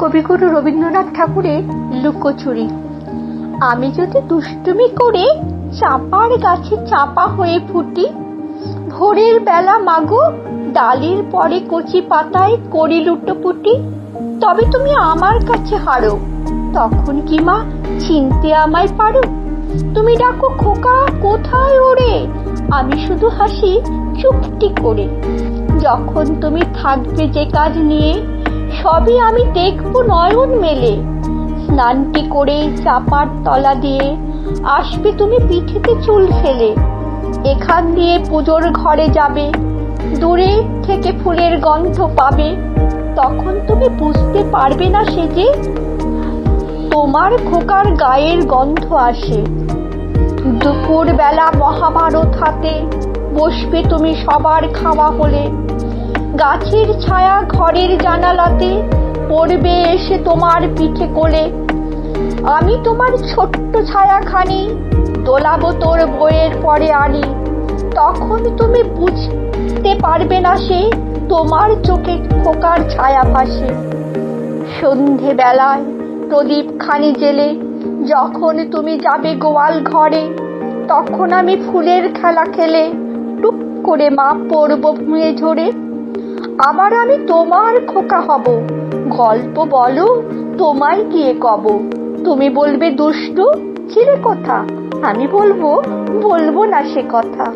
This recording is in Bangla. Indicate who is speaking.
Speaker 1: কবিগুরু রবীন্দ্রনাথ ঠাকুরের লুকোচুরি। আমি যদি দুষ্টুমি করে চাপার গাছে চাপা হয়ে ফুটি, ভোরের বেলা মাগো ডালির পরে কচি পাতায় করি লুটোপুটি, তবে তুমি আমার কাছে হারো। তখন কি মা, চিনতে আমায় পারো? তুমি ডাকো, খোকা, কোথায় ওরে? আমি শুধু হাসি, চুপটি করে। যখন তুমি থাকবে যে কাজ নিয়ে সবই আমি দেখব নয়ন মেলে। স্নানটি করে চাপার তলা দিয়ে? আসবে তুমি পিঠেতে চুল ফেলে। এখান দিয়ে পুজোর ঘরে যাবে। দূরে থেকে ফুলের গন্ধ পাবে। তখন তুমি বুঝতে পারবে না সে যে তোমার খোকার গায়ের গন্ধ আসে। দুপুর বেলা মহাভারত হাতে বসবে তুমি সবার খাওয়া হলে। গাছের ছায়া ঘরের জানালাতে পড়বে এসে তোমার পিঠে কোলে। আমি তোমার ছোট্ট ছায়াখানি দোলাবো তোর বইয়ের পরে আনি তখন তুমি বুঝতে পারবে না সে তোমার চোখে খোকার ছায়া ভাসে। সন্ধে বেলায় প্রদীপ খানি জেলে যখন তুমি যাবে গোয়াল ঘরে, তখন আমি ফুলের খেলা খেলে টুক করে মা পড়ব ভুঁয়ে ঝরে আবার আমি তোমার খোকা হব। গল্প বলো, তোমায় গিয়ে কব? তুমি বলবে দুষ্টু, ছিলে কথা। আমি বলব বলব না সে কথা।